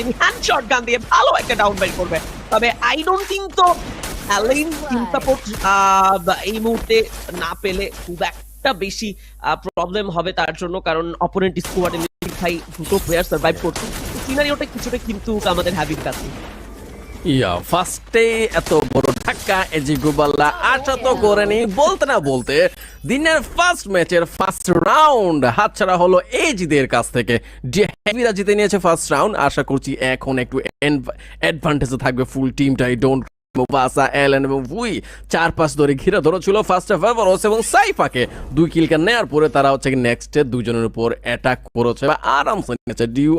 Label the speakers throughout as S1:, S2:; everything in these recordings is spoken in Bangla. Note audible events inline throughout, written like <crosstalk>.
S1: তিনি হ্যান্ড শট গান দিয়ে ভালো একটা ডাউন বাইট করবে। তবে আই ডোন্ট থিঙ্ক তো অ্যালেন টিম সাপোর্ট এই মুহূর্তে না পেলে খুব একটা বেশি প্রবলেম হবে তার জন্য। কারণ অপোনেন্ট স্কোয়াডে ভাই দুটো প্লেয়ার সার্ভাইভ করছে। সিনারিওটা কিছুটা কিন্তু আমাদের হ্যাবিট কাছে।
S2: ইয়া ফার্স্টে এত বড় ধাক্কা এজি আশা তো করেনি, বলতে না বলতে দিনের ফার্স্ট ম্যাচের ফার্স্ট রাউন্ড হাতছাড়া হলো এজিদের কাছ থেকে। জিতে নিয়েছে ফার্স্ট রাউন্ড আশা করছি এখন একটু অ্যাডভান্টেজে থাকবে ফুল ডোন্ট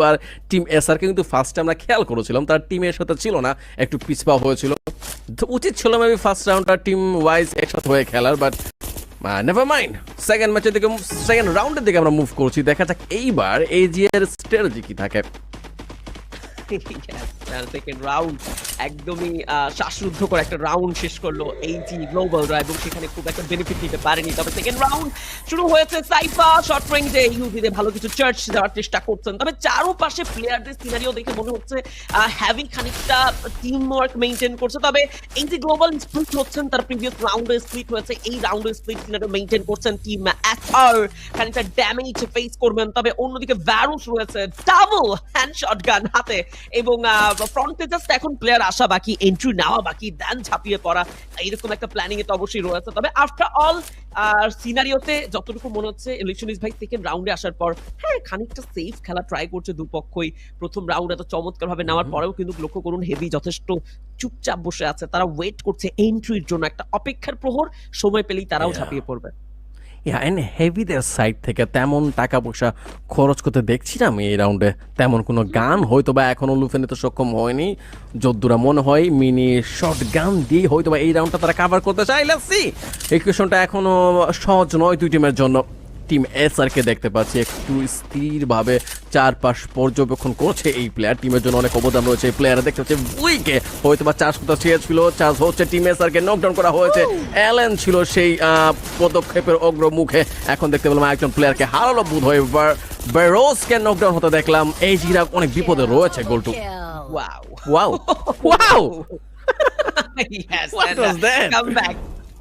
S2: আর কিন্তু ফার্স্টে আমরা খেয়াল করেছিলাম, তার টিমের সাথে ছিল না, একটু পিছপা হয়েছিল। উচিত ছিল মেবি ফার্স্ট রাউন্ডটা টিম ওয়াইজ একসাথে হয়ে খেলার বাট নেভার মাইন্ড সেকেন্ড ম্যাচের দিকে সেকেন্ড রাউন্ডের দিকে আমরা মুভ করছি। দেখা যাক এইবার এজিয়ার স্ট্র্যাটেজি কি থাকে। <laughs>
S1: তবে এই যে গ্লোবাল হচ্ছেন, তার প্রিভিয়াস রাউন্ডে স্প্লিট হয়েছে। এই রাউন্ডে স্প্লিট মেনটেন করছেন খানিকটা ড্যামেজ ফেস করবেন। তবে অন্যদিকে ভ্যারুস রয়েছে ডাবল হ্যান্ড হাতে এবং ফ্রন্টে জাস্ট এখন প্লেয়ার আসা বাকি এন্ট্রি নেওয়া বাকি দেন ঝাঁপিয়ে পড়া এইরকম একটা প্ল্যানিং এ তো অবশ্যই রয়েছে। তবে আফটার অল সিনারিওতে যতটুকু মনে হচ্ছে ইলেকশনিস ভাই সেকেন্ড রাউন্ডে আসার পর হ্যাঁ খানিকটা সেফ খেলা ট্রাই করছে দুপক্ষই। প্রথম রাউন্ড এত চমৎকার ভাবে নেওয়ার পরেও কিন্তু লক্ষ্য করুন হেভি যথেষ্ট চুপচাপ বসে আছে। তারা ওয়েট করছে এন্ট্রির জন্য একটা অপেক্ষার প্রহর সময় পেলেই তারাও ঝাঁপিয়ে পড়বে।
S2: ইয়া এন্ড হেভিদের সাইড থেকে তেমন টাকা পয়সা খরচ করতে দেখছি না আমি এই রাউন্ডে তেমন কোনো গান হয়তো বা এখনও লুফে নিতে সক্ষম হয়নি। যদ্দুরা মনে হয় মিনি শর্ট গান দিয়ে হয়তো বা এই রাউন্ডটা তারা কাভার করতে চাই সি এই কোয়েশনটা এখনও সহজ নয় দুই টিমের জন্য। টিম এস কে দেখতে পাচ্ছি একটু স্থিরভাবে চারপাশ পর্যবেক্ষণ করছে এই প্লেয়ার টিমের জন্য অনেক অবদান রয়েছে এই প্লেয়ার দেখতে পাচ্ছে উইকে হয়তো বা চার্জ করতে চেয়েছিল চার্জ হচ্ছে টিম এস কে। নকডাউন করা হয়েছে। অ্যালেন ছিল সেই আহ, পদক্ষেপের অগ্রমুখে। এখন দেখতে পেলাম একজন প্লেয়ারকে হারালো বোধ হয় বেরোসকে নকডাউন হতে দেখলাম। এই জিরা অনেক বিপদে রয়েছে গোলটু
S1: wow
S2: wow wow
S1: yes,
S2: What was
S1: uh,
S2: that?
S1: comeback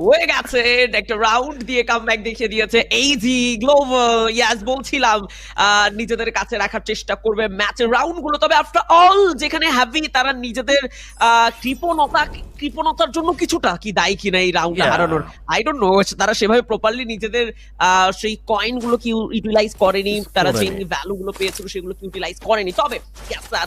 S1: হয়ে গেছে। একটা রাউন্ড দিয়ে কামব্যাক দেখিয়ে দিয়েছে এইজি গ্লোবাল ইয়াস বলছিলাম নিজেদের কাছে রাখার চেষ্টা করবে ম্যাচের রাউন্ডগুলো। তবে আফটার অল যেখানে হ্যাভি তারা নিজেদের কৃপণতা কৃপণতার জন্য কিছুটা কি দায়ী কিনা এই
S2: Yeah.
S1: হারানোর। আই ডোন্ট নো তারা সেভাবে প্রপারলি নিজেদের সেই কয়েনগুলো কি ইউটিলাইজ করেনি তারা যে ভ্যালু গুলো পেয়েছিল সেগুলো কি ইউটিলাইজ করেনি। তবে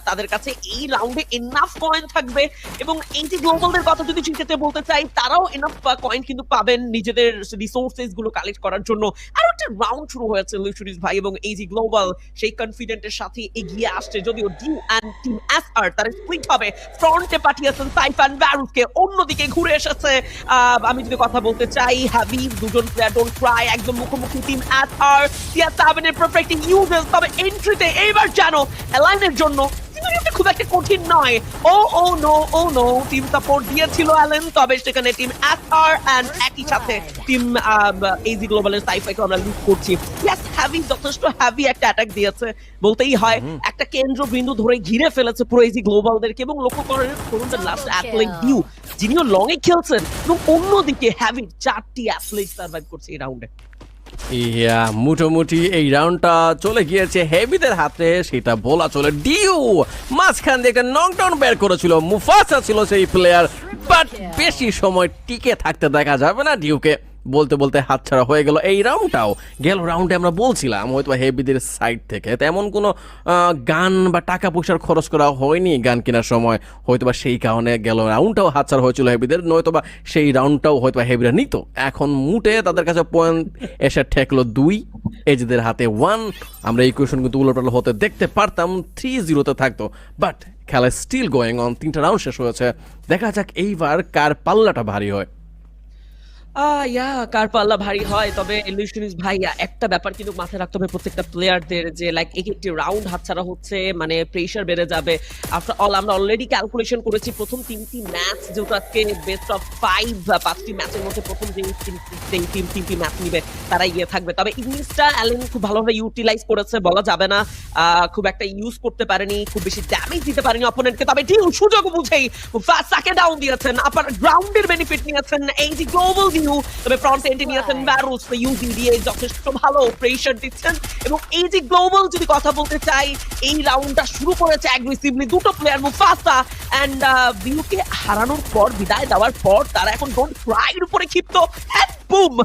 S1: তাদের কাছে এই রাউন্ডে এনাফ কয়েন থাকবে এবং এই যে গ্লোবালদের কথা যদি চিন্তাতে বলতে চাই তারাও এনাফ কয়েন কিন্তু পাবেন নিজেদের রিসোর্সেসগুলো কালেক্ট করার জন্য। আর একটা রাউন্ড শুরু হয়েছে লুইসুরিস ভাই এবং এই যে গ্লোবাল সেই কনফিডেন্টের সাথে এগিয়ে আসছে। যদিও Dew and team S R তারা স্প্লিট হবে। ফ্রন্টে পাঠিয়েছেন সাইফান ব্যারুসকে, অন্যদিকে ঘুরে এসেছে আমি যদি কথা বলতে চাই, হাবিব, দুজন প্লেয়ার ডোন্ট ট্রাই একদম মুখোমুখি টিম এস আর টিয়া সাবেনের পারফেক্টিং ইউজেস তবে এন্ট্রিতে এইবার জানো অ্যালাইনের জন্য খুব একটা কঠিন নয়। Oh oh no oh no team support দিয়েছিল অ্যালেন তবে সেখানে টিম এসআর এন্ড একই সাথে টিম এজি গ্লোবালের সাইফাইকে আমরা লুট করছি। ইয়াস হ্যাভি যথেষ্ট হ্যাভি একটা অ্যাটাক দিয়েছে বলতেই হয়। একটা কেন্দ্রবিন্দু ধরে ঘিরে ফেলেছে পুরো এজি গ্লোবালদেরকে এবং লক্ষ্য করেন করুন লাস্ট অ্যাথলেট ডিউ যিনিও লং এ খেলছেন এবং অন্যদিকে হ্যাভি চারটি অ্যাথলেট সার্ভাইভ করছে এই রাউন্ডে
S2: ইয়া, মোটামুটি এই রাউন্ডটা চলে গিয়েছে হেভিদের হাতে, সেটা বলা চলে ডিউ। মাঝখান দিয়ে একটা নকডাউন বের করেছিল, মুফাসা ছিল সেই প্লেয়ার বাট বেশি সময় টিকে থাকতে দেখা যাবে না ডিউকে। বলতে বলতে হাতছাড়া হয়ে গেল। এই রাউন্ডটাও গেল রাউন্ডে আমরা বলছিলাম হয়তো হেভিদের সাইড থেকে। তেমন কোনো গান বা টাকা পয়সার খরচ করা হয়নি গান কেনার সময়। হয়তো বা সেই কারণে গেল রাউন্ডটাও হাতছাড়া হয়েছিল হেভিদের নয়তো বা সেই রাউন্ডটাও হয়তো বা হেভিরা নিত। এখন মুটে তাদের কাছে পয়েন্ট এসে ঠেকলো দুই, এজদের হাতে ওয়ান আমরা এই কোয়েশন কিন্তু উল্টোপাল্টা হতে দেখতে পারতাম থ্রি জিরোতে থাকতো। বাট খেলা স্টিল গোয়িং অন তিনটা রাউন্ড শেষ হয়েছে। দেখা যাক এইবার কার পাল্লাটা ভারী হয়।
S1: ইয়া, কার পাল্লা ভারী হয়? তবে ইলিউশনিস্ট ভাই একটা ব্যাপার কিন্তু মাথায় রাখতে হবে প্রত্যেকটা প্লেয়ারদের যে লাইক এক একটি রাউন্ড হাতছাড়া হচ্ছে মানে প্রেশার বেড়ে যাবে। আফটার অল আমরা অলরেডি ক্যালকুলেশন করেছি, প্রথম তিনটি ম্যাচ যেহেতু আজকে বেস্ট অফ ফাইভ পাঁচটি ম্যাচের মধ্যে প্রথম যে তিন টিম তিনটি ম্যাচ নিবে, তারা ইয়ে থাকবে। তবে ইনিংসটা অ্যালেন খুব ভালোভাবে ইউটিলাইজ করেছে, বলা যাবে না। খুব একটা ইউজ করতে পারেনি, খুব বেশি ড্যামেজ দিতে পারেনি অপোনেন্টকে তবে ঠিক সুযোগ বুঝেই ডাউন দিয়েছেন আপার গ্রাউন্ডের বেনিফিট নিয়েছেন, এই যে গ্লোবাল ভিউ তবে ফ্রন্ট এন্ডে নিয়েছেন ব্যারোস ইউজি দিয়ে যথেষ্ট ভালো প্রেশার দিচ্ছেন। এবং এই যে গ্লোবাল যদি কথা বলতে চাই এই রাউন্ডটা শুরু করেছে অ্যাগ্রেসিভলি দুটো প্লেয়ার মুফাসা এন্ড ভিউকে হারানোর পর বিদায় দেওয়ার পর তারা এখন ডোন্ট ক্রাইর উপরে ক্ষিপ্ত বুম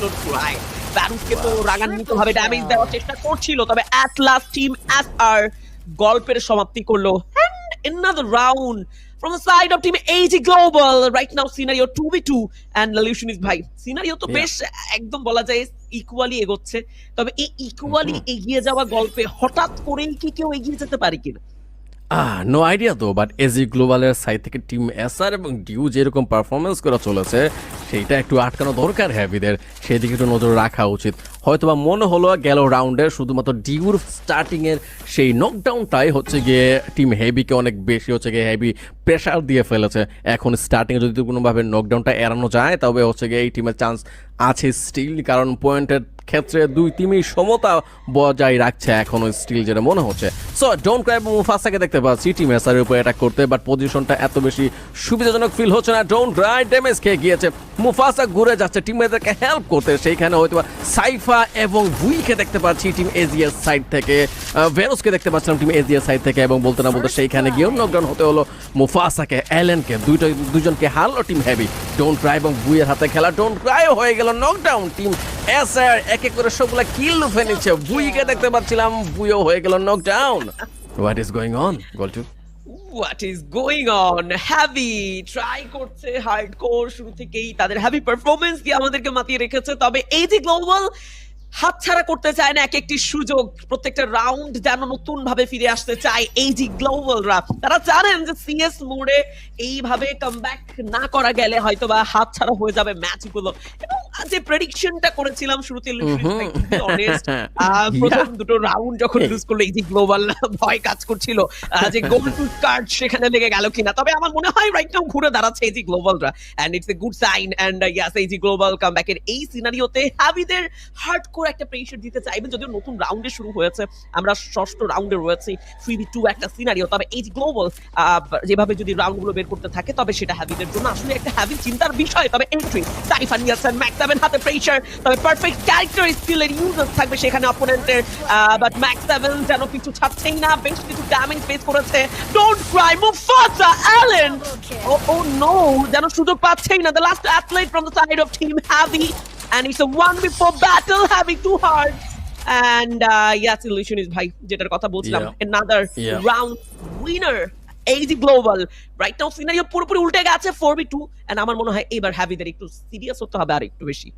S1: ডোন্ট ক্রাই ব্যারুসকে তো রাগান্বিত ভাবে ড্যামেজ দেওয়ার চেষ্টা করছিল তবে অ্যাট লাস্ট টিম অ্যাট আর গল্পের সমাপ্তি করল। And another round from the side of team AG Global right now scenario 2v2 and Lelution is ভাই scenario তো
S2: Yeah.
S1: বেশ একদম বলা যায় ইকুয়ালি এগোচ্ছে। তবে এই ইকুয়ালি এগিয়ে যাওয়া গল্পে হঠাৎ করেই কি কেউ এগিয়ে যেতে পারে কিনা?
S2: আহ নো আইডিয়া তো বাট এজি গ্লোবালের সাইড থেকে টিম এসআর এবং ডিউ যেরকম পারফরমেন্স করে চলেছে সেইটা একটু আটকানো দরকার হ্যাভিদের। সেই দিকে একটু নজর রাখা উচিত। হয়তোবা মনে হলো গেল রাউন্ডের, শুধুমাত্র ডিউর স্টার্টিংয়ের সেই নকডাউনটাই হচ্ছে গিয়ে টিম হেভিকে অনেক বেশি হচ্ছে গিয়ে হেভি প্রেশার দিয়ে ফেলেছে। এখন স্টার্টিংয়ে যদি কোনোভাবে নকডাউনটা এড়ানো যায়, তবে হচ্ছে গিয়ে এই টিমের চান্স আছে স্টিল কারণ পয়েন্টের ক্ষেত্রে দুই টিমই সমতা বজায় রাখছে এখনও স্টিল যেটা মনে হচ্ছে। সো ডোন্ট ক্রাই মুফাসাকে দেখতে পাচ্ছি টিম এসারের উপর অ্যাটাক করতে বাট পজিশনটা এত বেশি সুবিধাজনক ফিল হচ্ছে না। ডোন্ট ক্রাই ড্যামেজ খেয়ে গিয়েছে। মুফাসা ঘুরে যাচ্ছে টিমমেটদেরকে হেল্প করতে। সেইখানে হয়তো সাইফা এবং বুইকে দেখতে পাচ্ছি টিম এজিয়ার সাইড থেকে। ভেরোসকে দেখতে পাচ্ছিলাম টিম এজিয়ার সাইড থেকে এবং বলতে না বলতে সেইখানে গিয়েও নকডাউন হতে হলো মুফাসাকে অ্যালেনকে দুইটা দুজনকে হারলো টিম হেভি ডোন্ট ক্রাই এবং বুইয়ের হাতে খেলা। ডোন্ট ক্রাই হয়ে গেল নকডাউন টিম এসআর এক এক করে সবগুলা কিল লুফে নিচ্ছে। বুইকে দেখতে পাচ্ছিলাম, বুইও হয়ে গেল what is going on
S1: what is going on heavy try করছে হার্ডকোর শুরু থেকেই। তাদের হ্যাভি দিয়ে আমাদেরকে মাতিয়ে রেখেছে। তবে এই যে গ্লোবাল হাতছাড়া করতে চায় না এক একটি সুযোগ। প্রত্যেকটা রাউন্ড যেন নতুন ভাবে ফিরে আসতে চায় এই যে গ্লোবাল রাফ তারা জানেন যে সিএস মোড়ে এইভাবে কামব্যাক না করা গেলে হয়তো বা হাতছাড়া হয়ে যাবে ম্যাচগুলো এবং যে প্রেডিকশনটা করেছিলাম শুরুতে <laughs> প্রথম দুটো রাউন্ড যখন লুজ করল এই যে গ্লোবাল ভয় কাজ করছিল যে গোল টু কার্ড সেখানে লেগে গেল কিনা। তবে আমার মনে হয় রাইট নাও ঘুরে দাঁড়াচ্ছে এই যে গ্লোবালরা and it's a good sign and yes এই যে গ্লোবাল কামব্যাকের এই সিনারিওতে হ্যাভিদের হার্ড কোর একটা প্রেশার দিতে চাইবেন যদিও নতুন রাউন্ডে শুরু হয়েছে। আমরা ষষ্ঠ রাউন্ডে রয়েছি থ্রি টু একটা সিনারিও তবে এই যে গ্লোবাল যেভাবে যদি রাউন্ডগুলো বের করতে থাকে তবে সেটা হ্যাভিদের জন্য আসলে একটা হ্যাভি চিন্তার বিষয়। তবে এন্ট্রি সাইফান ইয়াসেন সেভেন হাতে প্রেশার তবে পারফেক্ট ক্যারেক্টার স্কিলের ইউজার থাকবে সেখানে অপোনেন্টের বাট ম্যাক্স সেভেন যেন কিছু ছাড়ছেই না বেশ কিছু ড্যামেজ ফেস করেছে। Don't cry Mufasa Allen oh oh no যেন সুযোগ পাচ্ছেই না। The last athlete from the side of team heavy and it's a one before battle having too hard. And uh yes illusion is ভাই যেটার কথা বলছিলাম
S2: Yeah.
S1: another
S2: Yeah.
S1: round winner AD Global right now scenario পুরোপুরি উল্টে গেছে 4v2 অ্যান্ড আমার মনে হয় এবার হ্যাভিদের একটু সিরিয়াস হতে হবে আর একটু বেশি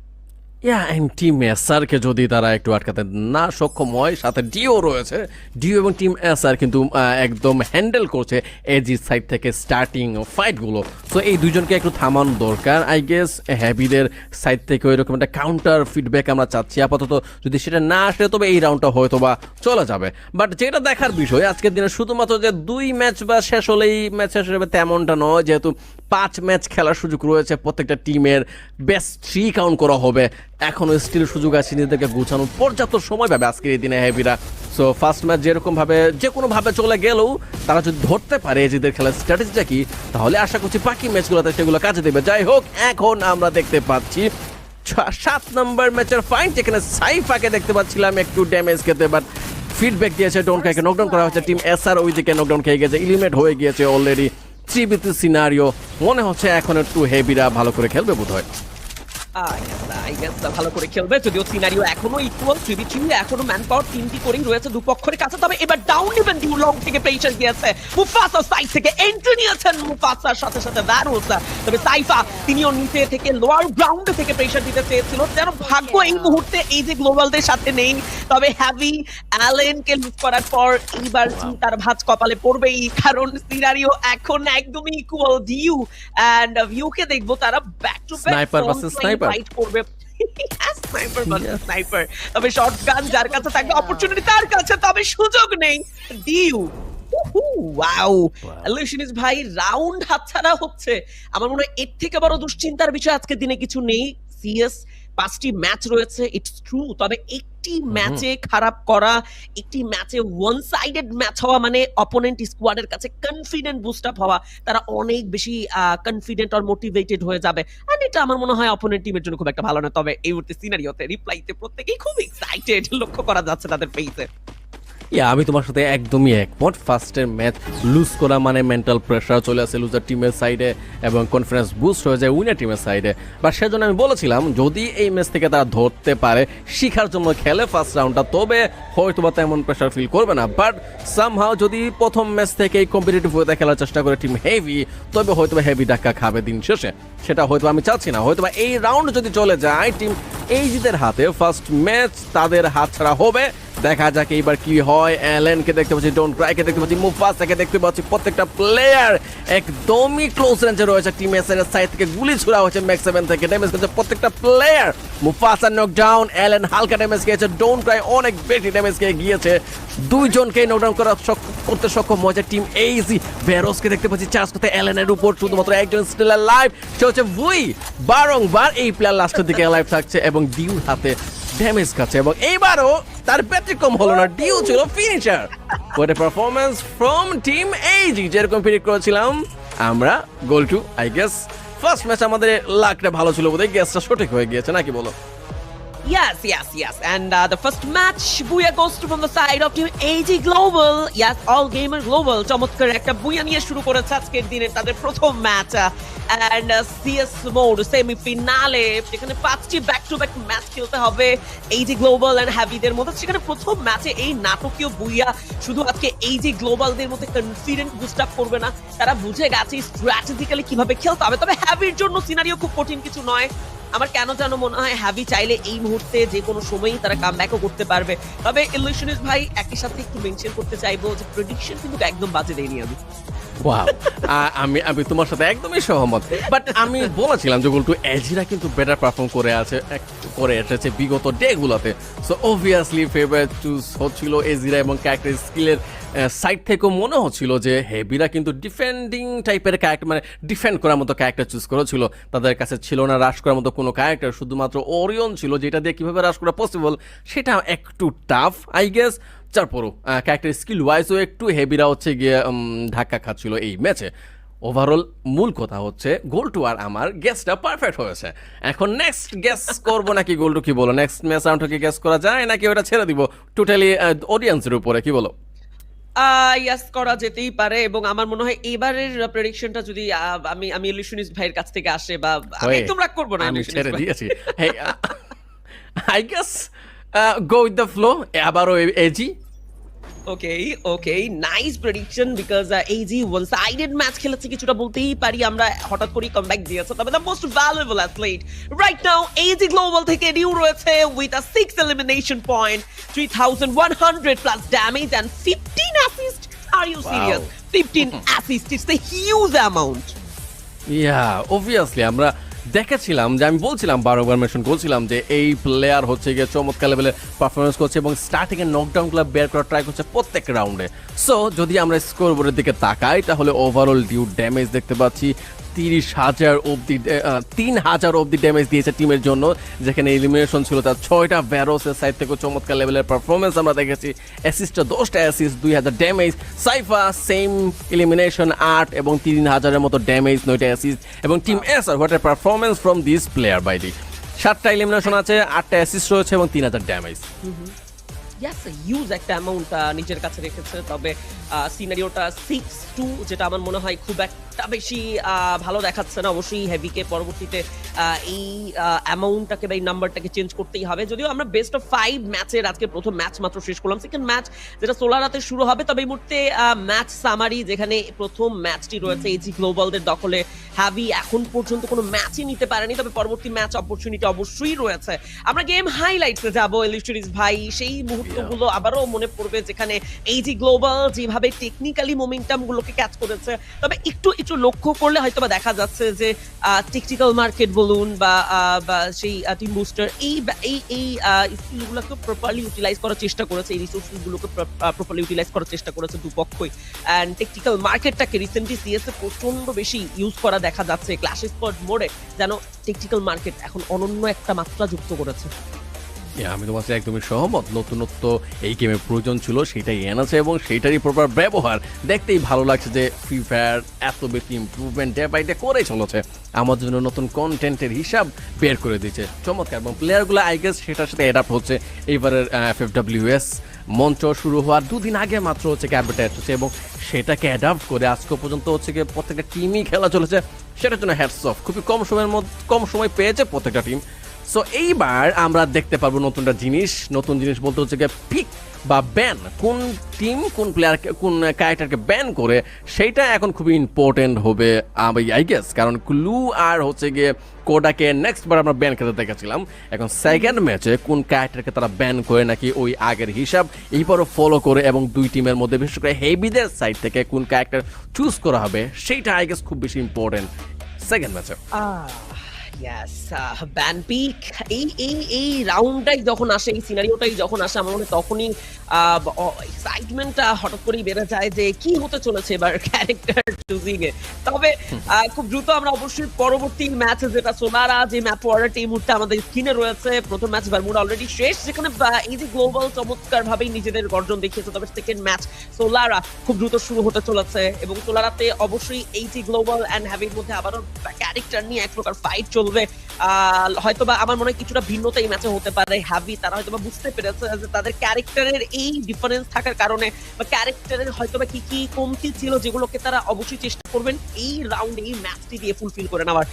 S2: ইয়া টিম এসআরকে যদি তারা একটু আটকাতে না সক্ষম হয়, সাথে ডিও রয়েছে। ডিও এবং টিম এসআর কিন্তু একদম হ্যান্ডেল করছে এজি সাইড থেকে স্টার্টিং ফাইটগুলো সো এই দুজনকে একটু থামানো দরকার আই গেস হ্যাবিদের সাইড থেকে ওই রকম একটা কাউন্টার ফিডব্যাক আমরা চাচ্ছি। আপাতত যদি সেটা না আসে, তবে এই রাউন্ডটা হয়তো বা চলে যাবে। বাট যেটা দেখার বিষয়, আজকের দিনে শুধুমাত্র যে দুই ম্যাচ বা শেষ হলেই ম্যাচ শেষ হবে তেমনটা নয়। যেহেতু পাঁচ ম্যাচ খেলার সুযোগ রয়েছে, প্রত্যেকটা টিমের বেস্ট থ্রি কাউন্ট করা হবে। এখনও স্টিল সুযোগ আছে নিজেদেরকে গুছানোর। পর্যাপ্ত সময় পাবে আজকের এই দিনে হেভিরা। সো ফার্স্ট ম্যাচ যেরকম ভাবে যে কোনো ভাবে চলে গেলেও তারা যদি ধরতে পারে এজিদের খেলার স্ট্র্যাটেজিটা কি, তাহলে আশা করছি বাকি ম্যাচগুলোতে সেগুলো কাজে দেবে। যাই হোক, এখন আমরা দেখতে পাচ্ছি সাত নম্বর ম্যাচের ফাইন যেখানে সাইফাকে দেখতে পাচ্ছিলাম, একটু ড্যামেজ খেতে বাট ফিডব্যাক দিয়েছে ডোনকাকে নকডাউন করা হয়েছে টিম এস আর ওইদিকে নকডাউন খেয়ে গেছে ইলিমিনেট হয়ে গিয়েছে অলরেডি থ্রি বিথ সিনারিও মনে হচ্ছে এখন একটু হেভিরা ভালো করে খেলবে বোধ হয়
S1: Ah, yes, আই গেস ভালো করে খেলবে। যদিও সিনারিও এখনও ইকুয়াল থ্রি থ্রি এখনও ম্যান পাওয়ার তিনটি করেই রয়েছে দুপক্ষের কাছে। তবে এবার ডাউন ইভেন ডিউ লং থেকে প্রেশার গিয়েছে মুফাসা সাইড থেকে এন্ট্রি নিয়েছেন মুফাসার সাথে সাথে ভ্যারোস তবে সাইফা তিনিও নিচে থেকে লোয়ার গ্রাউন্ড থেকে প্রেশার দিতে চেয়েছিল। যেন ভাগ্য এই মুহূর্তে এই যে গ্লোবালদের সাথে নেই তবে হ্যাভি অ্যালেনকে লুজ করার পর এইবার তার ভাঁজ কপালে পড়বেই। কারণ সিনারিও এখন একদমই ইকুয়াল ডিউ এন্ড ভিউকে দেখব তারা back to back
S2: Sniper versus sniper.
S1: Fight করবে। স্নাইপার ভার্সেস স্নাইপার তবে শটগান যার কাছে থাকবে অপরচুনিটি তার কাছে তবে সুযোগ নেই। ডিউ ওয়াও ইলিউশনিস্ট ভাই রাউন্ড হাতছাড়া হচ্ছে। আমার মনে হয় এর থেকে বড় দুশ্চিন্তার বিষয় আজকে দিনে কিছু নেই। সিএস পাঁচটি ম্যাচ রয়েছে ইটস ট্রু তবে একটি ম্যাচে খারাপ করা একটি ম্যাচে ওয়ান সাইডেড ম্যাচ হওয়া মানে অপোনেন্ট স্কোয়াডের কাছে কনফিডেন্ট বুস্ট আপ হওয়া তারা অনেক বেশি কনফিডেন্ট আর মোটিভেটেড হয়ে যাবে। এন্ড এটা আমার মনে হয় অপোনেন্ট টিমের জন্য খুব একটা ভালো না তবে এই মুহূর্তে সিনারিওতে রিপ্লাইতে প্রত্যেকেই খুব এক্সাইটেড লক্ষ্য করা যাচ্ছে তাদের ফেসে
S2: ইয়া আমি তোমার সাথে একদমই একমত। ফার্স্টের ম্যাচ লুজ করা মানে মেন্টাল প্রেশার চলে আসে লুজার টিমের সাইডে এবং কনফিডেন্স বুস্ট হয়ে যায় উইনার টিমের সাইডে বা সেজন্য আমি বলেছিলাম, যদি এই ম্যাচ থেকে তারা ধরতে পারে, শিখার জন্য খেলে ফার্স্ট রাউন্ডটা তবে হয়তো বা তেমন প্রেশার ফিল করবে না। বাট সামহাও যদি প্রথম ম্যাচ থেকে এই কম্পিটিটিভ ওয়েতে খেলার চেষ্টা করে টিম হেভি তবে হয়তো হেভি ধাক্কা খাবে দিন শেষে। সেটা হয়তো আমি চাচ্ছি না। হয়তো এই রাউন্ড যদি চলে যায় টিম এইজিদের হাতে ফার্স্ট ম্যাচ তাদের হাত ছাড়া হবে। দেখা যাক এইবার কি হয়। অ্যালেনকে দেখতে পাচ্ছি ডোন্ট ক্রাইকে দেখতে পাচ্ছি, মুফাসাকে দেখতে পাচ্ছি। প্রত্যেকটা প্লেয়ার একদমই ক্লোজ রেঞ্জে রয়েছে। টিম এর সাইড থেকে গুলি ছোড়া হচ্ছে ম্যাক্স সেভেন থেকে। ড্যামেজ করছে প্রত্যেকটা player Mufasa knock down Allen হালকা ড্যামেজ খেয়েছে। ডোন্ট ক্রাই অনেক বেশি ড্যামেজ খেয়ে গিয়েছে। দুইজনকে নকডাউন করা করতে সক্ষম হয়েছে টিম এইজি ভেরোসকে দেখতে পাচ্ছি চার্জ করতে অ্যালেনের উপর। শুধুমাত্র একজন স্টিল লাইভ সে হচ্ছে ভুই বারংবার এই প্লেয়ার লাস্টের দিকে লাইভ থাকছে এবং ডিউর হাতে ড্যামেজ খাচ্ছে। এবং এইবারও তার ব্যতিক্রম হলো না, ডিউ ছিল finisher wait a performance from team AG যেরকম প্রিডিক্ট করেছিলাম আমরা গোল two I guess first match আমাদের লাকটা ভালো ছিল বোধহয় গেসটা সঠিক হয়ে গিয়েছে, নাকি বলো?
S1: Yes, yes, yes. And uh, the first match, Booyah goes to from the side of Team AG Global. Yes, All Gamer Global. চমৎকার একটা বুয়া নিয়ে শুরু করেছে আজকের দিনে তাদের প্রথম ম্যাচ অ্যান্ড সিএস মোড সেমিফিনালে যেখানে পাঁচটি ব্যাক টু ব্যাক ম্যাচ খেলতে হবে এইজি গ্লোবাল অ্যান্ড হ্যাভিদের মধ্যে সেখানে প্রথম ম্যাচে এই নাটকীয় বুইয়া শুধু আজকে এইজি গ্লোবালদের মধ্যে কনফিডেন্ট বুস্ট আপ করবে না তারা বুঝে গেছে স্ট্র্যাটেজিক্যালি কীভাবে খেলতে হবে তবে হ্যাভির জন্য সিনারিও খুব কঠিন কিছু নয় আমার কেন যেন মনে হয় হ্যাভি চাইলে এই মুহূর্তে যে কোনো সময়ই তারা কাম করতে পারবে। তবে ইলিউশনিস্ট ভাই, একই সাথে একটু মেনশন করতে চাইব যে প্রেডিকশন কিন্তু একদম বাজে দেয়নি আমি।
S2: ওয়াও আমি আমি তোমার সাথে একদমই সহমত। বাট আমি বলেছিলাম যে গোলটু এজিরা কিন্তু বেটার পারফর্ম করে আছে করে এসেছে বিগত ডে গুলোতে সো অবভিয়াসলি ফেভারিট চুজ হচ্ছিল এজিরা এবং ক্যারেক্টার স্কিলের সাইড থেকেও মনে হচ্ছিল যে হেভিরা কিন্তু ডিফেন্ডিং টাইপের ক্যারেক্টার মানে ডিফেন্ড করার মতো ক্যারেক্টার চুজ করেছিল। তাদের কাছে ছিল না রাশ করার মতো কোনো ক্যারেক্টার শুধুমাত্র ওরিয়ন ছিল, যেটা দিয়ে কীভাবে রাশ করা পসিবল সেটা একটু টাফ আই গেস তারপরও ক্যারেক্টার স্কিল ওয়াইজও একটু হেভিরা হচ্ছে গিয়ে ধাক্কা খাচ্ছিল এই ম্যাচে ওভারঅল মূল কথা হচ্ছে গোল টু আর আমার গেসটা পারফেক্ট হয়েছে। এখন নেক্সট গেস করব নাকি গোল টু কি বলো? নেক্সট ম্যাচ রাউন্ডটা কি গেস করা যায় নাকি ওটা ছেড়ে দিব? টোটালি অডিয়েন্সের উপরে কি বলো?
S1: ইয়াস করা যেতেই পারে এবং আমার মনে হয় এবারের প্রেডিকশনটা যদি আমি আমি ইলিউশনিস্ট ভাইয়ের কাছ থেকে আসে বা আমি রাগ করব না
S2: আমি ছেড়ে। দিয়েছি। I guess <laughs> go with the flow আবারও AG
S1: okay okay nice prediction because AG one sided match খেলেছে কিছুটা বলতেই পারি। আমরা হঠাৎ করেই কামব্যাক দিয়েছে তবে the most valuable athlete right now AG Global থেকে ডিউ রয়েছে with a six elimination point three thousand one hundred plus damage and fifteen assist are you serious fifteen assist it's a huge amount
S2: yeah obviously আমরা দেখেছিলাম যে আমি বলছিলাম বারোবার মেনশন করছিলাম যে এই প্লেয়ার হচ্ছে গিয়ে চমৎকার লেভেলের পারফরমেন্স করছে এবং স্টার্টিংয়ে নকডাউন ক্লাব বের করার ট্রাই করছে প্রত্যেক রাউন্ডে সো যদি আমরা স্কোর বোর্ডের দিকে তাকাই, তাহলে ওভারঅল ডিউ ড্যামেজ দেখতে পাচ্ছি। তিরিশ হাজার অব্দি তিন হাজার অব্দি ড্যামেজ দিয়েছে টিমের জন্য যেখানে এলিমিনেশন ছিল তার ছয়টা ব্যারোসের সাইড থেকে চমৎকার লেভেলের পারফরমেন্স আমরা দেখেছি। অ্যাসিস্টটা দশটা অ্যাসিস্ট দুই হাজার ড্যামেজ সাইফা সেম এলিমিনেশন আট এবং তিন হাজারের মতো ড্যামেজ নয়টা অ্যাসিস্ট এবং team S R what a performance from this player by the সাতটা এলিমিনেশন আছে আটটা অ্যাসিস্ট রয়েছে এবং তিন হাজার ড্যামেজ
S1: ইয়াস হিউজ একটা অ্যামাউন্ট নিজের কাছে রেখেছে তবে সিনারিওটা সিক্স টু যেটা আমার মনে হয় খুব একটা বেশি আহ, ভালো দেখাচ্ছে না। অবশ্যই হেভিকে পরবর্তীতে আহ, এই অ্যামাউন্টটাকে বা এই নাম্বারটাকে চেঞ্জ করতেই হবে। যদিও আমরা বেস্ট অফ ফাইভ ম্যাচের আজকে প্রথম ম্যাচ মাত্র শেষ করলাম। সেকেন্ড ম্যাচ যেটা সোলারাতে শুরু হবে তবে এই মুহূর্তে ম্যাচ সামারি যেখানে প্রথম ম্যাচটি রয়েছে এজি গ্লোবালদের দখলে হ্যাভি এখন পর্যন্ত কোনো ম্যাচই নিতে পারেনি তবে পরবর্তী ম্যাচ অপরচুনিটি অবশ্যই রয়েছে। আমরা গেম হাইলাইটসে যাব এলিস্টরিস ভাই। সেই মুহূর্তগুলো আবারও মনে পড়বে যেখানে এইজি গ্লোবাল যেভাবে টেকনিক্যালি মোমেন্টাম গুলোকে ক্যাচ করেছে, তবে একটু একটু লক্ষ্য করলে হয়তো বা দেখা যাচ্ছে যে টেকনিক্যাল মার্কেট বলুন বা সেই টিম বুস্টার এই এই এই স্কিলগুলোকে প্রপারলি ইউটিলাইজ করার চেষ্টা করেছে, এই রিসোর্সেস গুলোকে প্রপারলি ইউটিলাইজ করার চেষ্টা করেছে দুপক্ষই। অ্যান্ড টেকনিক্যাল মার্কেটটাকে রিসেন্টলি সিএসএ প্রচণ্ড বেশি ইউজ করা দেখা যাচ্ছে ক্লাস স্পট মোডে যেন টেকনিক্যাল মার্কেট এখন অনন্য একটা মাত্রা যুক্ত করেছে।
S2: আমি তোমার সাথে একদমই সহমত। নতুনত্ব এই গেমের প্রয়োজন ছিল, সেটাই এনেছে এবং সেইটারই প্রপার ব্যবহার। দেখতেই ভালো লাগছে যে ফ্রি ফায়ার এত বেশি ইম্প্রুভমেন্ট ডে বাই ডে করে চলেছে। আমার জন্য নতুন কন্টেন্টের হিসাব বের করে দিচ্ছে চমৎকার, এবং প্লেয়ারগুলো আই গেস সেটার সাথে অ্যাডাপ্ট হচ্ছে। এইবারের এফ এফ ডাব্লিউএস মঞ্চ শুরু হওয়ার দুদিন আগে মাত্র হচ্ছে ক্যাপিটাল হচ্ছে এবং সেটাকে অ্যাডাপ্ট করে আজকে পর্যন্ত হচ্ছে গিয়ে প্রত্যেকটা টিমই খেলা চলেছে। সেটার জন্য হ্যাটস অফ খুবই কম সময়ের মধ্যে, কম সময় পেয়েছে প্রত্যেকটা টিম সো এইবার আমরা দেখতে পারব নতুনটা জিনিস। নতুন জিনিস বলতে হচ্ছে গিয়ে পিক বা ব্যান কোন টিম কোন প্লেয়ারকে কোন ক্যারেক্টারকে ব্যান করে সেইটা এখন খুবই ইম্পর্টেন্ট হবে, আমি আই গেস কারণ ক্লু আর হচ্ছে গিয়ে কোডাকে নেক্সট বার আমরা ব্যান খেতে দেখেছিলাম। এখন সেকেন্ড ম্যাচে কোন ক্যারেক্টারকে তারা ব্যান করে নাকি ওই আগের হিসাব, এইবারও ফলো করে এবং দুই টিমের মধ্যে, বিশেষ করে হেভিদের সাইড থেকে কোন ক্যারেক্টার চুজ করা হবে সেইটা আই গেস খুব বেশি ইম্পর্টেন্ট সেকেন্ড ম্যাচে
S1: ইয়াস ব্যান পিক এই এই এই রাউন্ডটাই যখন আসে এই সিনারিওটাই যখন আসে আমার মনে তখনই এক্সাইটমেন্টটা হঠাৎ করেই বেড়ে যায় যে কি হতে চলেছে এবার <laughs> ক্যারেক্টার চুজিং এ। তবে খুব দ্রুত আমরা অবশ্যই পরবর্তী ম্যাচে যেটা সোনারা যে ওয়ার্ডারটি এই মুহূর্তে আমাদের স্ক্রিনে রয়েছে প্রথম ম্যাচ বারমুডা অলরেডি শেষ যেখানে এই যে গ্লোবাল চমৎকার ভাবেই নিজেদের গর্জন দেখিয়েছে তবে সেকেন্ড ম্যাচ সোলারা খুব দ্রুত শুরু হতে চলেছে এবং সোলারাতে অবশ্যই এই যে গ্লোবাল অ্যান্ড হ্যাভির মধ্যে আবারও ক্যারেক্টার নিয়ে এক প্রকার ফাইট আহ, হয়তোবা আমার মনে হয় কিছুটা ভিন্নতা এই ম্যাচে হতে পারে হ্যাভি তারা হয়তোবা বুঝতে পেরেছে যে তাদের ক্যারেক্টারের এই ডিফারেন্স থাকার কারণে বা ক্যারেক্টারের হয়তোবা কি কি কমতি ছিল যেগুলোকে তারা অবশ্যই চেষ্টা করবেন এই রাউন্ড এই ম্যাচটি দিয়ে ফুলফিল করে নেওয়ার।